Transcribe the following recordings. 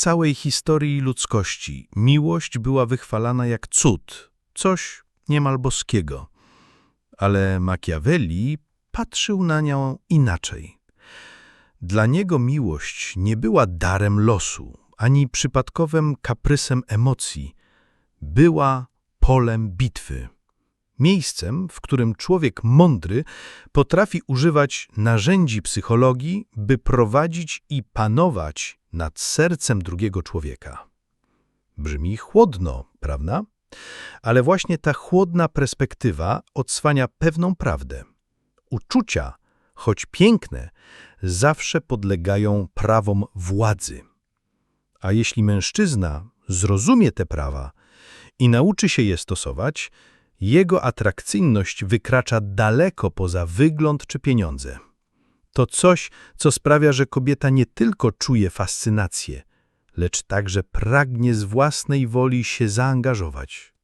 całej historii ludzkości miłość była wychwalana jak cud, coś niemal boskiego. Ale Machiavelli patrzył na nią inaczej. Dla niego miłość nie była darem losu, ani przypadkowym kaprysem emocji. Była polem bitwy. Miejscem, w którym człowiek mądry potrafi używać narzędzi psychologii, by prowadzić i panować nad sercem drugiego człowieka. Brzmi chłodno, prawda? Ale właśnie ta chłodna perspektywa odswania pewną prawdę. Uczucia, choć piękne, zawsze podlegają prawom władzy. A jeśli mężczyzna zrozumie te prawa i nauczy się je stosować, jego atrakcyjność wykracza daleko poza wygląd czy pieniądze. To coś, co sprawia, że kobieta nie tylko czuje fascynację, lecz także pragnie z własnej woli się zaangażować.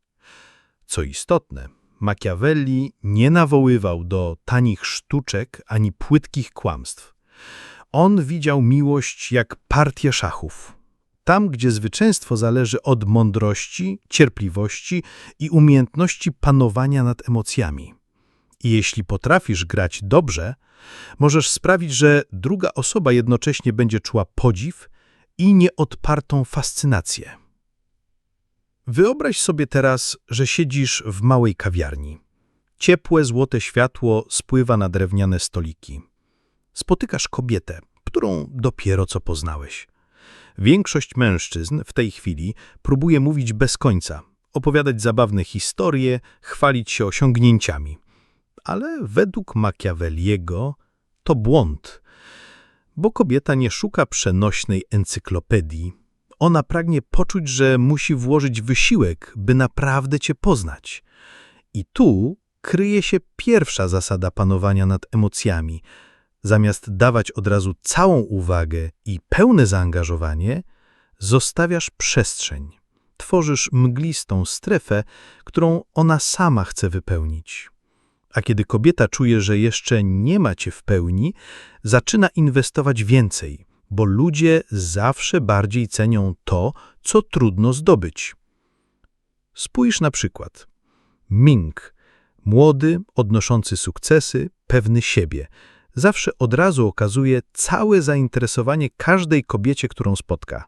Co istotne, Machiavelli nie nawoływał do tanich sztuczek ani płytkich kłamstw. On widział miłość jak partię szachów. Tam, gdzie zwycięstwo zależy od mądrości, cierpliwości i umiejętności panowania nad emocjami. I jeśli potrafisz grać dobrze, możesz sprawić, że druga osoba jednocześnie będzie czuła podziw i nieodpartą fascynację. Wyobraź sobie teraz, że siedzisz w małej kawiarni. Ciepłe, złote światło spływa na drewniane stoliki. Spotykasz kobietę, którą dopiero co poznałeś. Większość mężczyzn w tej chwili próbuje mówić bez końca, opowiadać zabawne historie, chwalić się osiągnięciami. Ale według Machiavelliego to błąd, bo kobieta nie szuka przenośnej encyklopedii. Ona pragnie poczuć, że musi włożyć wysiłek, by naprawdę cię poznać. I tu kryje się pierwsza zasada panowania nad emocjami – Zamiast dawać od razu całą uwagę i pełne zaangażowanie, zostawiasz przestrzeń. Tworzysz mglistą strefę, którą ona sama chce wypełnić. A kiedy kobieta czuje, że jeszcze nie ma cię w pełni, zaczyna inwestować więcej, bo ludzie zawsze bardziej cenią to, co trudno zdobyć. Spójrz na przykład. Ming, młody, odnoszący sukcesy, pewny siebie – zawsze od razu okazuje całe zainteresowanie każdej kobiecie, którą spotka.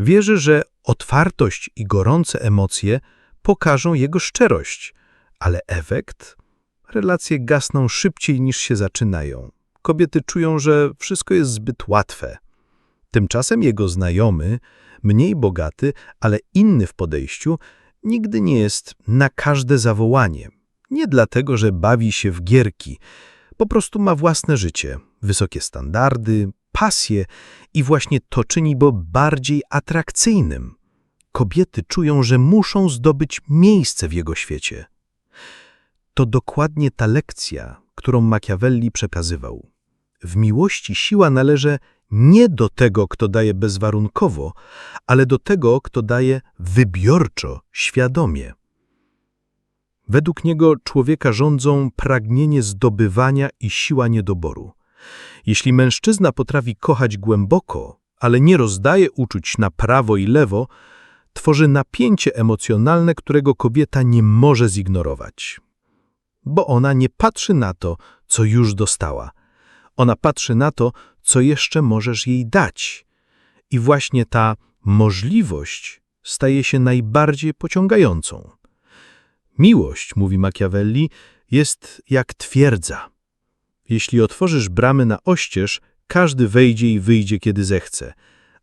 Wierzy, że otwartość i gorące emocje pokażą jego szczerość, ale efekt? Relacje gasną szybciej niż się zaczynają. Kobiety czują, że wszystko jest zbyt łatwe. Tymczasem jego znajomy, mniej bogaty, ale inny w podejściu, nigdy nie jest na każde zawołanie. Nie dlatego, że bawi się w gierki, po prostu ma własne życie, wysokie standardy, pasje i właśnie to czyni go bardziej atrakcyjnym. Kobiety czują, że muszą zdobyć miejsce w jego świecie. To dokładnie ta lekcja, którą Machiavelli przekazywał. W miłości siła należy nie do tego, kto daje bezwarunkowo, ale do tego, kto daje wybiorczo, świadomie. Według niego człowieka rządzą pragnienie zdobywania i siła niedoboru. Jeśli mężczyzna potrafi kochać głęboko, ale nie rozdaje uczuć na prawo i lewo, tworzy napięcie emocjonalne, którego kobieta nie może zignorować. Bo ona nie patrzy na to, co już dostała. Ona patrzy na to, co jeszcze możesz jej dać. I właśnie ta możliwość staje się najbardziej pociągającą. Miłość, mówi Machiavelli, jest jak twierdza. Jeśli otworzysz bramy na oścież, każdy wejdzie i wyjdzie, kiedy zechce.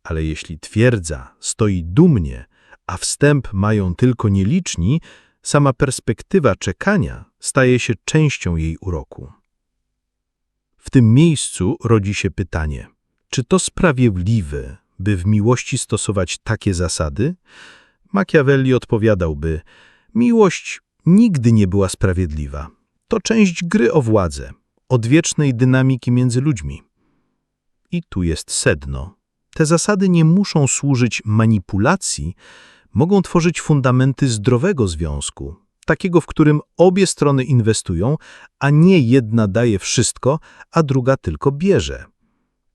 Ale jeśli twierdza stoi dumnie, a wstęp mają tylko nieliczni, sama perspektywa czekania staje się częścią jej uroku. W tym miejscu rodzi się pytanie, czy to sprawiedliwe, by w miłości stosować takie zasady? Machiavelli odpowiadałby, Miłość nigdy nie była sprawiedliwa. To część gry o władzę, odwiecznej dynamiki między ludźmi. I tu jest sedno. Te zasady nie muszą służyć manipulacji, mogą tworzyć fundamenty zdrowego związku, takiego, w którym obie strony inwestują, a nie jedna daje wszystko, a druga tylko bierze.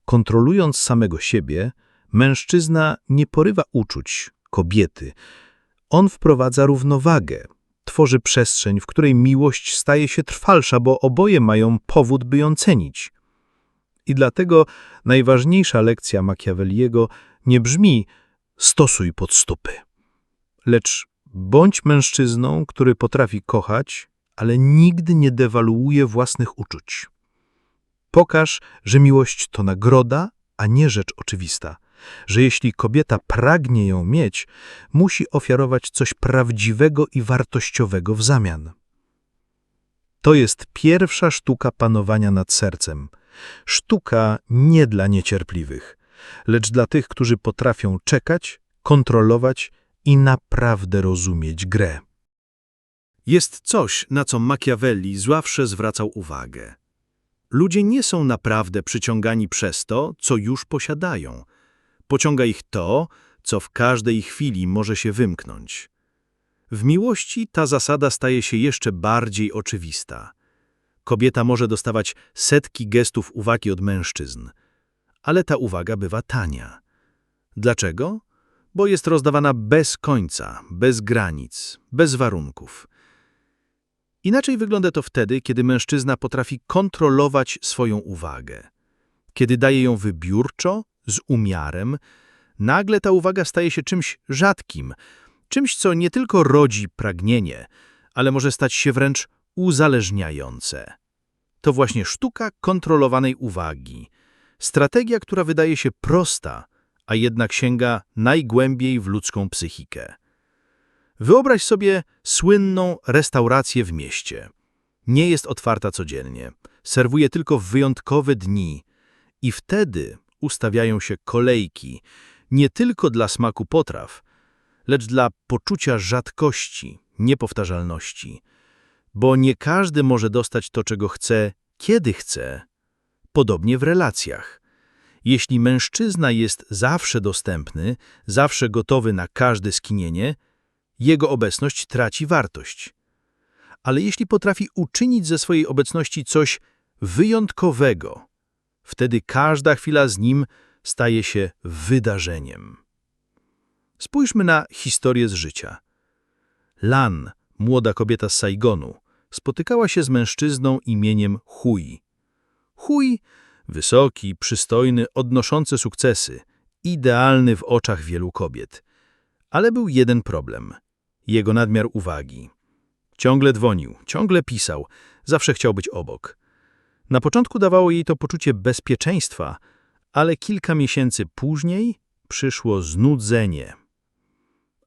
Kontrolując samego siebie, Mężczyzna nie porywa uczuć kobiety. On wprowadza równowagę, tworzy przestrzeń, w której miłość staje się trwalsza, bo oboje mają powód, by ją cenić. I dlatego najważniejsza lekcja Machiavelliego nie brzmi stosuj pod stopy, lecz bądź mężczyzną, który potrafi kochać, ale nigdy nie dewaluuje własnych uczuć. Pokaż, że miłość to nagroda, a nie rzecz oczywista, że jeśli kobieta pragnie ją mieć, musi ofiarować coś prawdziwego i wartościowego w zamian. To jest pierwsza sztuka panowania nad sercem. Sztuka nie dla niecierpliwych, lecz dla tych, którzy potrafią czekać, kontrolować i naprawdę rozumieć grę. Jest coś, na co Machiavelli zawsze zwracał uwagę. Ludzie nie są naprawdę przyciągani przez to, co już posiadają. Pociąga ich to, co w każdej chwili może się wymknąć. W miłości ta zasada staje się jeszcze bardziej oczywista. Kobieta może dostawać setki gestów uwagi od mężczyzn, ale ta uwaga bywa tania. Dlaczego? Bo jest rozdawana bez końca, bez granic, bez warunków. Inaczej wygląda to wtedy, kiedy mężczyzna potrafi kontrolować swoją uwagę. Kiedy daje ją wybiórczo, z umiarem, nagle ta uwaga staje się czymś rzadkim, czymś, co nie tylko rodzi pragnienie, ale może stać się wręcz uzależniające. To właśnie sztuka kontrolowanej uwagi. Strategia, która wydaje się prosta, a jednak sięga najgłębiej w ludzką psychikę. Wyobraź sobie słynną restaurację w mieście. Nie jest otwarta codziennie, serwuje tylko w wyjątkowe dni i wtedy ustawiają się kolejki, nie tylko dla smaku potraw, lecz dla poczucia rzadkości, niepowtarzalności. Bo nie każdy może dostać to, czego chce, kiedy chce. Podobnie w relacjach. Jeśli mężczyzna jest zawsze dostępny, zawsze gotowy na każde skinienie, jego obecność traci wartość. Ale jeśli potrafi uczynić ze swojej obecności coś wyjątkowego, wtedy każda chwila z nim staje się wydarzeniem. Spójrzmy na historię z życia. Lan, młoda kobieta z Saigonu, spotykała się z mężczyzną imieniem Hui. Hui, wysoki, przystojny, odnoszący sukcesy, idealny w oczach wielu kobiet. Ale był jeden problem – jego nadmiar uwagi. Ciągle dzwonił, ciągle pisał, zawsze chciał być obok. Na początku dawało jej to poczucie bezpieczeństwa, ale kilka miesięcy później przyszło znudzenie.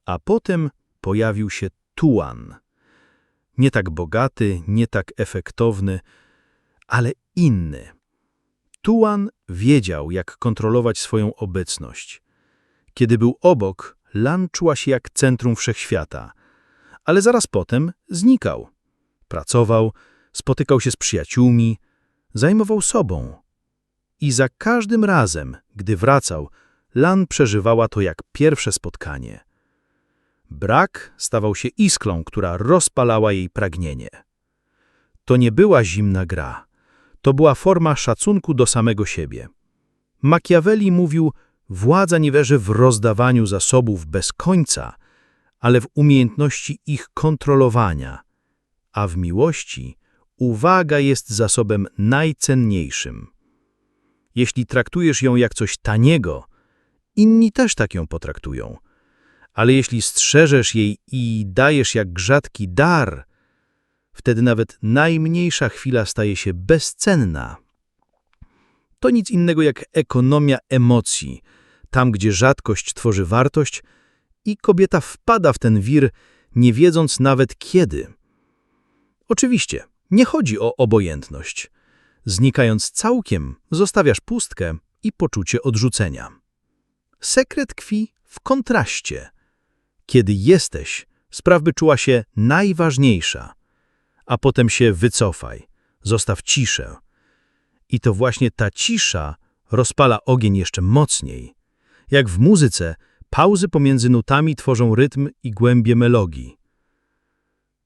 A potem pojawił się Tuan. Nie tak bogaty, nie tak efektowny, ale inny. Tuan wiedział, jak kontrolować swoją obecność. Kiedy był obok, Lan czuła się jak centrum wszechświata, ale zaraz potem znikał. Pracował, spotykał się z przyjaciółmi, zajmował sobą. I za każdym razem, gdy wracał, Lan przeżywała to jak pierwsze spotkanie. Brak stawał się isklą, która rozpalała jej pragnienie. To nie była zimna gra. To była forma szacunku do samego siebie. Machiavelli mówił, władza nie leży w rozdawaniu zasobów bez końca, ale w umiejętności ich kontrolowania, a w miłości uwaga jest zasobem najcenniejszym. Jeśli traktujesz ją jak coś taniego, inni też tak ją potraktują. Ale jeśli strzeżesz jej i dajesz jak rzadki dar, wtedy nawet najmniejsza chwila staje się bezcenna. To nic innego jak ekonomia emocji, tam gdzie rzadkość tworzy wartość i kobieta wpada w ten wir, nie wiedząc nawet kiedy. Oczywiście, nie chodzi o obojętność. Znikając całkiem, zostawiasz pustkę i poczucie odrzucenia. Sekret tkwi w kontraście. Kiedy jesteś, spraw by czuła się najważniejsza, a potem się wycofaj, zostaw ciszę. I to właśnie ta cisza rozpala ogień jeszcze mocniej. Jak w muzyce, pauzy pomiędzy nutami tworzą rytm i głębie melodii.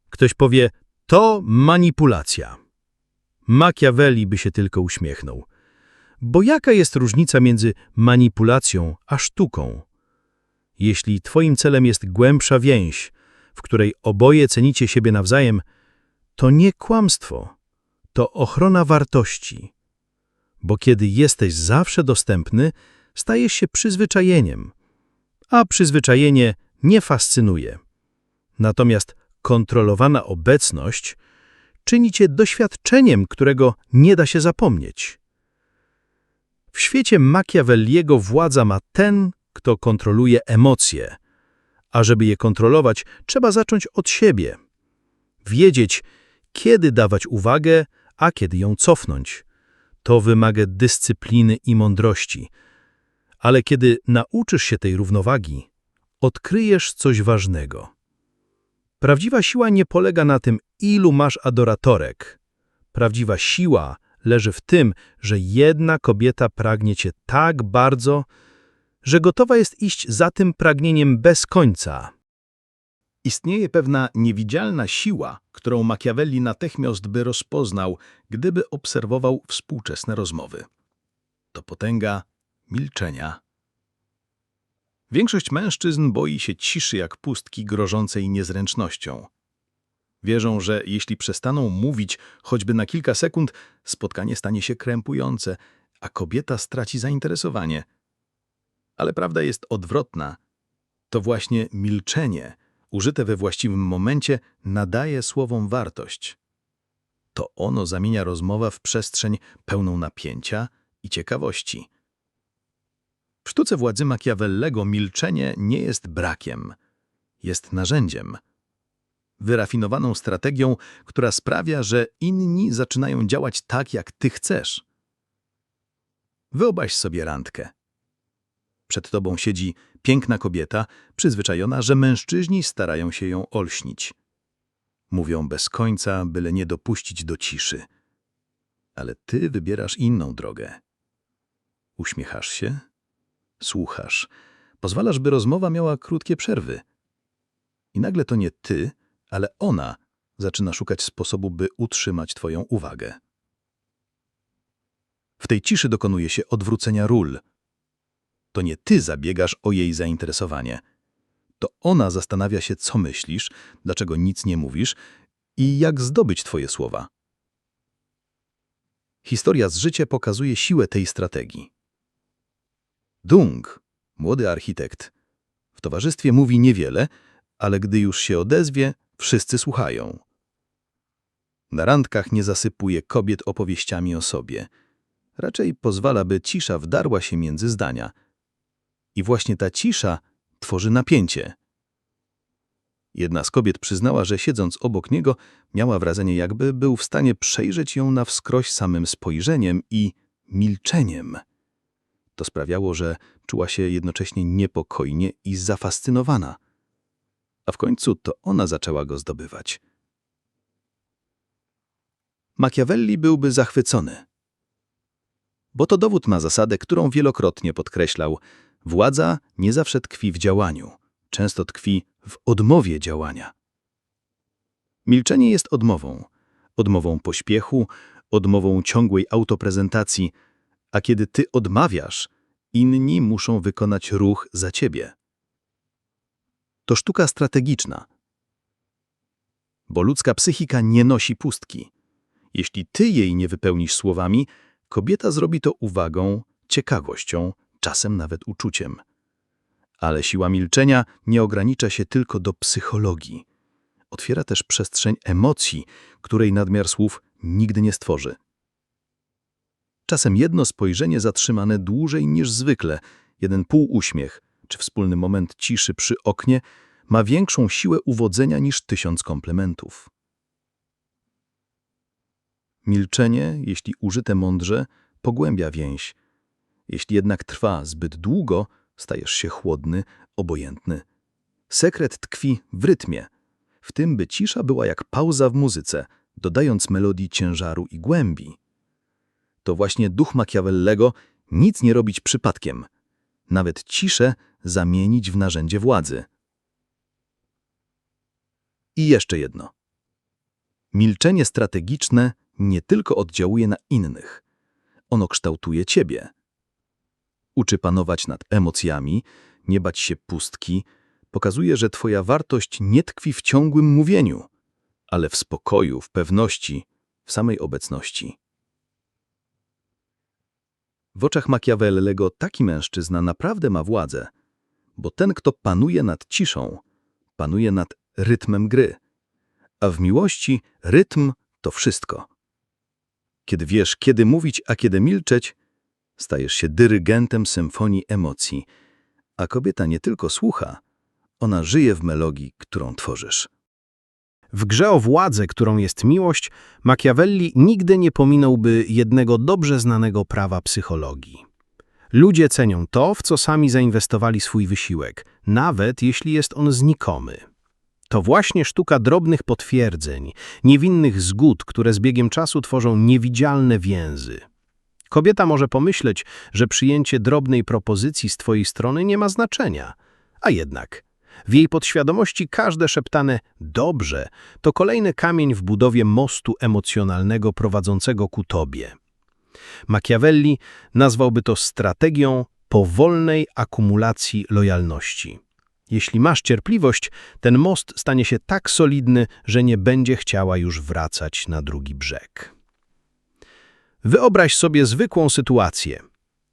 Ktoś powie, to manipulacja. Machiavelli by się tylko uśmiechnął, Bo jaka jest różnica między manipulacją a sztuką? Jeśli twoim celem jest głębsza więź, w której oboje cenicie siebie nawzajem, to nie kłamstwo, to ochrona wartości. Bo kiedy jesteś zawsze dostępny, stajesz się przyzwyczajeniem, a przyzwyczajenie nie fascynuje. Natomiast kontrolowana obecność czyni cię doświadczeniem, którego nie da się zapomnieć. W świecie Machiavelliego władza ma ten, kto kontroluje emocje, a żeby je kontrolować, trzeba zacząć od siebie. Wiedzieć, kiedy dawać uwagę, a kiedy ją cofnąć. To wymaga dyscypliny i mądrości. Ale kiedy nauczysz się tej równowagi, odkryjesz coś ważnego. Prawdziwa siła nie polega na tym, ilu masz adoratorek. Prawdziwa siła leży w tym, że jedna kobieta pragnie cię tak bardzo, że gotowa jest iść za tym pragnieniem bez końca. Istnieje pewna niewidzialna siła, którą Machiavelli natychmiast by rozpoznał, gdyby obserwował współczesne rozmowy. To potęga milczenia. Większość mężczyzn boi się ciszy jak pustki grożącej niezręcznością. Wierzą, że jeśli przestaną mówić choćby na kilka sekund, spotkanie stanie się krępujące, a kobieta straci zainteresowanie. Ale prawda jest odwrotna. To właśnie milczenie, użyte we właściwym momencie, nadaje słowom wartość. To ono zamienia rozmowę w przestrzeń pełną napięcia i ciekawości. W sztuce władzy Machiavellego milczenie nie jest brakiem, jest narzędziem. Wyrafinowaną strategią, która sprawia, że inni zaczynają działać tak, jak ty chcesz. Wyobraź sobie randkę. Przed tobą siedzi piękna kobieta, przyzwyczajona, że mężczyźni starają się ją olśnić. Mówią bez końca, byle nie dopuścić do ciszy. Ale ty wybierasz inną drogę. Uśmiechasz się, słuchasz, pozwalasz, by rozmowa miała krótkie przerwy. I nagle to nie ty, ale ona zaczyna szukać sposobu, by utrzymać twoją uwagę. W tej ciszy dokonuje się odwrócenia ról. To nie ty zabiegasz o jej zainteresowanie. To ona zastanawia się, co myślisz, dlaczego nic nie mówisz i jak zdobyć twoje słowa. Historia z życia pokazuje siłę tej strategii. Dung, młody architekt, w towarzystwie mówi niewiele, ale gdy już się odezwie, wszyscy słuchają. Na randkach nie zasypuje kobiet opowieściami o sobie. Raczej pozwala, by cisza wdarła się między zdania. I właśnie ta cisza tworzy napięcie. Jedna z kobiet przyznała, że siedząc obok niego, miała wrażenie, jakby był w stanie przejrzeć ją na wskroś samym spojrzeniem i milczeniem. To sprawiało, że czuła się jednocześnie niepokojnie i zafascynowana. A w końcu to ona zaczęła go zdobywać. Machiavelli byłby zachwycony. Bo to dowód na zasadę, którą wielokrotnie podkreślał. Władza nie zawsze tkwi w działaniu, często tkwi w odmowie działania. Milczenie jest odmową. Odmową pośpiechu, odmową ciągłej autoprezentacji, a kiedy ty odmawiasz, inni muszą wykonać ruch za ciebie. To sztuka strategiczna, bo ludzka psychika nie nosi pustki. Jeśli ty jej nie wypełnisz słowami, kobieta zrobi to uwagą, ciekawością, czasem nawet uczuciem. Ale siła milczenia nie ogranicza się tylko do psychologii. Otwiera też przestrzeń emocji, której nadmiar słów nigdy nie stworzy. Czasem jedno spojrzenie zatrzymane dłużej niż zwykle, jeden półuśmiech czy wspólny moment ciszy przy oknie ma większą siłę uwodzenia niż tysiąc komplementów. Milczenie, jeśli użyte mądrze, pogłębia więź. Jeśli jednak trwa zbyt długo, stajesz się chłodny, obojętny. Sekret tkwi w rytmie, w tym by cisza była jak pauza w muzyce, dodając melodii ciężaru i głębi to właśnie duch Machiavellego nic nie robić przypadkiem, nawet ciszę zamienić w narzędzie władzy. I jeszcze jedno. Milczenie strategiczne nie tylko oddziałuje na innych. ono kształtuje ciebie. Uczy panować nad emocjami, nie bać się pustki, pokazuje, że twoja wartość nie tkwi w ciągłym mówieniu, ale w spokoju, w pewności, w samej obecności. W oczach Machiavellego taki mężczyzna naprawdę ma władzę, bo ten, kto panuje nad ciszą, panuje nad rytmem gry, a w miłości rytm to wszystko. Kiedy wiesz, kiedy mówić, a kiedy milczeć, stajesz się dyrygentem symfonii emocji, a kobieta nie tylko słucha, ona żyje w melodii, którą tworzysz. W grze o władzę, którą jest miłość, Machiavelli nigdy nie pominąłby jednego dobrze znanego prawa psychologii. Ludzie cenią to, w co sami zainwestowali swój wysiłek, nawet jeśli jest on znikomy. To właśnie sztuka drobnych potwierdzeń, niewinnych zgód, które z biegiem czasu tworzą niewidzialne więzy. Kobieta może pomyśleć, że przyjęcie drobnej propozycji z twojej strony nie ma znaczenia, a jednak w jej podświadomości każde szeptane dobrze to kolejny kamień w budowie mostu emocjonalnego prowadzącego ku tobie. Machiavelli nazwałby to strategią powolnej akumulacji lojalności. Jeśli masz cierpliwość, ten most stanie się tak solidny, że nie będzie chciała już wracać na drugi brzeg. Wyobraź sobie zwykłą sytuację.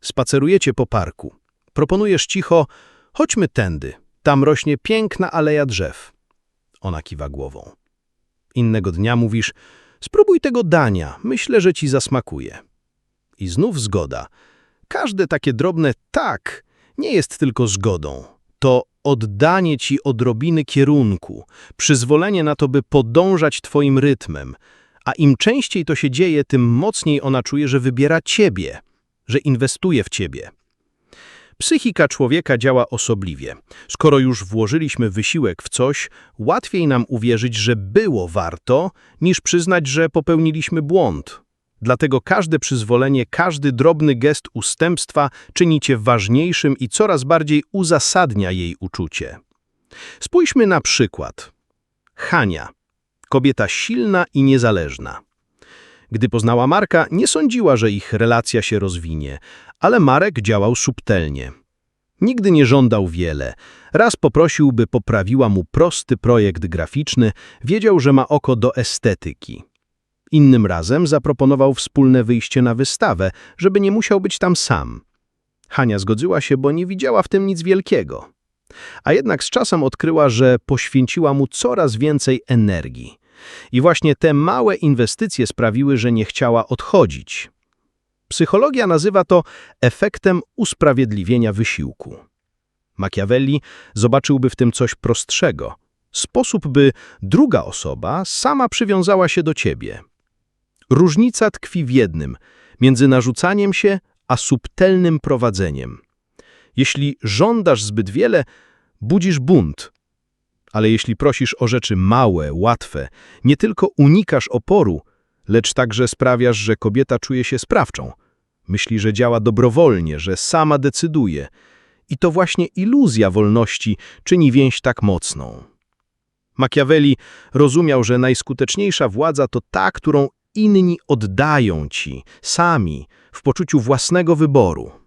Spacerujecie po parku. Proponujesz cicho, chodźmy tędy, tam rośnie piękna aleja drzew. Ona kiwa głową. Innego dnia mówisz, spróbuj tego dania, myślę, że ci zasmakuje. I znów zgoda. Każde takie drobne tak nie jest tylko zgodą. To oddanie ci odrobiny kierunku, przyzwolenie na to, by podążać twoim rytmem. A im częściej to się dzieje, tym mocniej ona czuje, że wybiera ciebie, że inwestuje w ciebie. Psychika człowieka działa osobliwie. Skoro już włożyliśmy wysiłek w coś, łatwiej nam uwierzyć, że było warto, niż przyznać, że popełniliśmy błąd. Dlatego każde przyzwolenie, każdy drobny gest ustępstwa czyni cię ważniejszym i coraz bardziej uzasadnia jej uczucie. Spójrzmy na przykład. Hania, kobieta silna i niezależna. Gdy poznała Marka, nie sądziła, że ich relacja się rozwinie, ale Marek działał subtelnie. Nigdy nie żądał wiele. Raz poprosił, by poprawiła mu prosty projekt graficzny, wiedział, że ma oko do estetyki. Innym razem zaproponował wspólne wyjście na wystawę, żeby nie musiał być tam sam. Hania zgodziła się, bo nie widziała w tym nic wielkiego. A jednak z czasem odkryła, że poświęciła mu coraz więcej energii. I właśnie te małe inwestycje sprawiły, że nie chciała odchodzić. Psychologia nazywa to efektem usprawiedliwienia wysiłku. Machiavelli zobaczyłby w tym coś prostszego. Sposób, by druga osoba sama przywiązała się do ciebie. Różnica tkwi w jednym, między narzucaniem się a subtelnym prowadzeniem. Jeśli żądasz zbyt wiele, budzisz bunt. Ale jeśli prosisz o rzeczy małe, łatwe, nie tylko unikasz oporu, lecz także sprawiasz, że kobieta czuje się sprawczą. Myśli, że działa dobrowolnie, że sama decyduje. I to właśnie iluzja wolności czyni więź tak mocną. Machiavelli rozumiał, że najskuteczniejsza władza to ta, którą inni oddają ci, sami, w poczuciu własnego wyboru.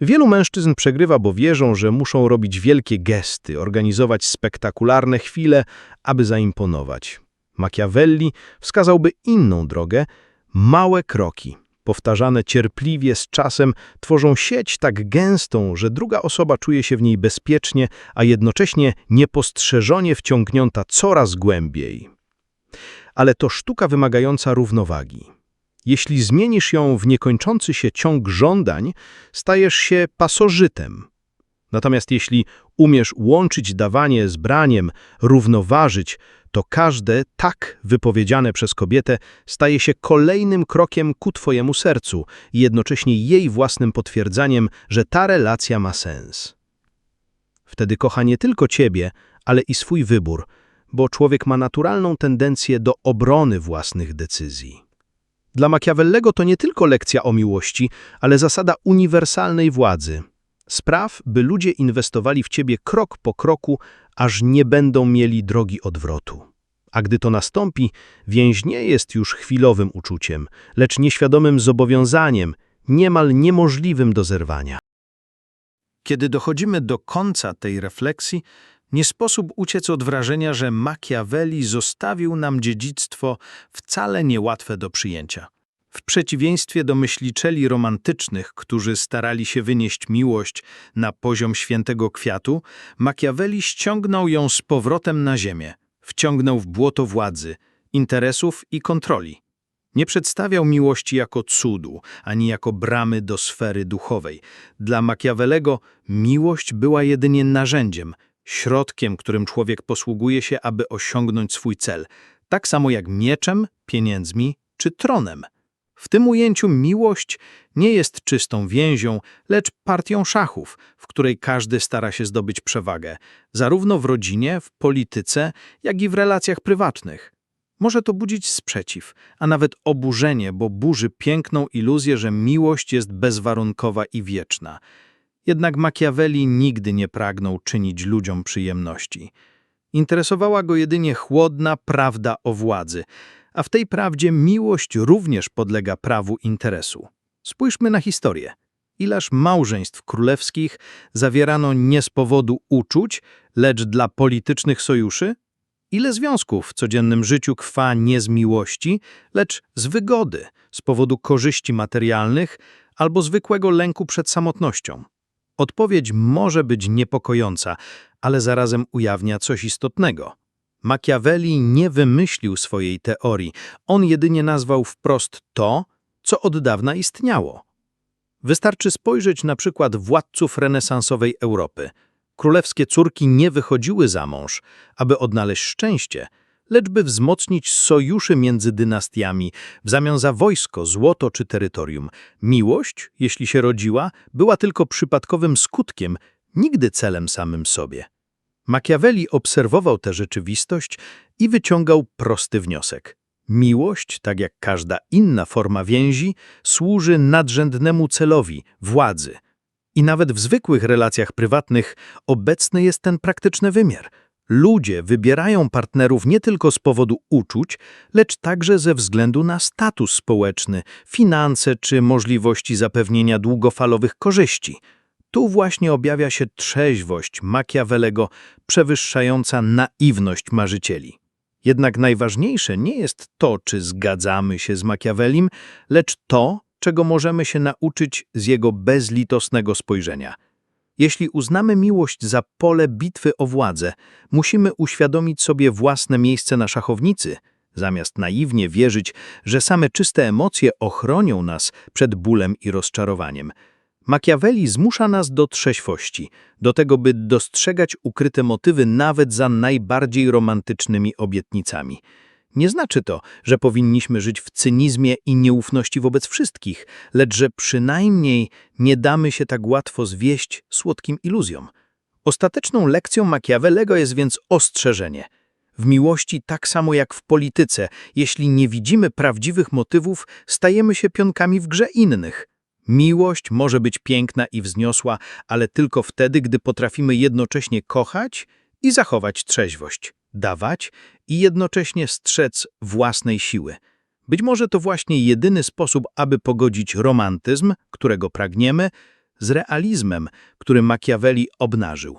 Wielu mężczyzn przegrywa, bo wierzą, że muszą robić wielkie gesty, organizować spektakularne chwile, aby zaimponować. Machiavelli wskazałby inną drogę, małe kroki, powtarzane cierpliwie z czasem, tworzą sieć tak gęstą, że druga osoba czuje się w niej bezpiecznie, a jednocześnie niepostrzeżenie wciągnięta coraz głębiej. Ale to sztuka wymagająca równowagi. Jeśli zmienisz ją w niekończący się ciąg żądań, stajesz się pasożytem. Natomiast jeśli umiesz łączyć dawanie z braniem, równoważyć, to każde tak wypowiedziane przez kobietę staje się kolejnym krokiem ku twojemu sercu i jednocześnie jej własnym potwierdzaniem, że ta relacja ma sens. Wtedy kocha nie tylko ciebie, ale i swój wybór, bo człowiek ma naturalną tendencję do obrony własnych decyzji. Dla Machiavellego to nie tylko lekcja o miłości, ale zasada uniwersalnej władzy. Spraw, by ludzie inwestowali w ciebie krok po kroku, aż nie będą mieli drogi odwrotu. A gdy to nastąpi, więź nie jest już chwilowym uczuciem, lecz nieświadomym zobowiązaniem, niemal niemożliwym do zerwania. Kiedy dochodzimy do końca tej refleksji, nie sposób uciec od wrażenia, że Machiavelli zostawił nam dziedzictwo wcale niełatwe do przyjęcia. W przeciwieństwie do myśliczeli romantycznych, którzy starali się wynieść miłość na poziom świętego kwiatu, Machiavelli ściągnął ją z powrotem na ziemię, wciągnął w błoto władzy, interesów i kontroli. Nie przedstawiał miłości jako cudu, ani jako bramy do sfery duchowej. Dla Machiavellego miłość była jedynie narzędziem, środkiem, którym człowiek posługuje się, aby osiągnąć swój cel, tak samo jak mieczem, pieniędzmi czy tronem. W tym ujęciu miłość nie jest czystą więzią, lecz partią szachów, w której każdy stara się zdobyć przewagę, zarówno w rodzinie, w polityce, jak i w relacjach prywatnych. Może to budzić sprzeciw, a nawet oburzenie, bo burzy piękną iluzję, że miłość jest bezwarunkowa i wieczna. Jednak Machiavelli nigdy nie pragnął czynić ludziom przyjemności. Interesowała go jedynie chłodna prawda o władzy, a w tej prawdzie miłość również podlega prawu interesu. Spójrzmy na historię. Ileż małżeństw królewskich zawierano nie z powodu uczuć, lecz dla politycznych sojuszy? Ile związków w codziennym życiu kwła nie z miłości, lecz z wygody, z powodu korzyści materialnych albo zwykłego lęku przed samotnością? Odpowiedź może być niepokojąca, ale zarazem ujawnia coś istotnego. Machiavelli nie wymyślił swojej teorii, on jedynie nazwał wprost to, co od dawna istniało. Wystarczy spojrzeć na przykład władców renesansowej Europy. Królewskie córki nie wychodziły za mąż, aby odnaleźć szczęście, lecz by wzmocnić sojusze między dynastiami w zamian za wojsko, złoto czy terytorium. Miłość, jeśli się rodziła, była tylko przypadkowym skutkiem, nigdy celem samym sobie. Machiavelli obserwował tę rzeczywistość i wyciągał prosty wniosek. Miłość, tak jak każda inna forma więzi, służy nadrzędnemu celowi władzy. I nawet w zwykłych relacjach prywatnych obecny jest ten praktyczny wymiar. Ludzie wybierają partnerów nie tylko z powodu uczuć, lecz także ze względu na status społeczny, finanse czy możliwości zapewnienia długofalowych korzyści. Tu właśnie objawia się trzeźwość Machiavellego przewyższająca naiwność marzycieli. Jednak najważniejsze nie jest to, czy zgadzamy się z Machiavellim, lecz to, czego możemy się nauczyć z jego bezlitosnego spojrzenia. Jeśli uznamy miłość za pole bitwy o władzę, musimy uświadomić sobie własne miejsce na szachownicy, zamiast naiwnie wierzyć, że same czyste emocje ochronią nas przed bólem i rozczarowaniem. Machiavelli zmusza nas do trzeźwości, do tego, by dostrzegać ukryte motywy nawet za najbardziej romantycznymi obietnicami. Nie znaczy to, że powinniśmy żyć w cynizmie i nieufności wobec wszystkich, lecz że przynajmniej nie damy się tak łatwo zwieść słodkim iluzjom. Ostateczną lekcją Machiavellego jest więc ostrzeżenie. W miłości tak samo jak w polityce, jeśli nie widzimy prawdziwych motywów, stajemy się pionkami w grze innych. Miłość może być piękna i wzniosła, ale tylko wtedy, gdy potrafimy jednocześnie kochać i zachować trzeźwość, dawać i jednocześnie strzec własnej siły. Być może to właśnie jedyny sposób, aby pogodzić romantyzm, którego pragniemy, z realizmem, który Machiavelli obnażył.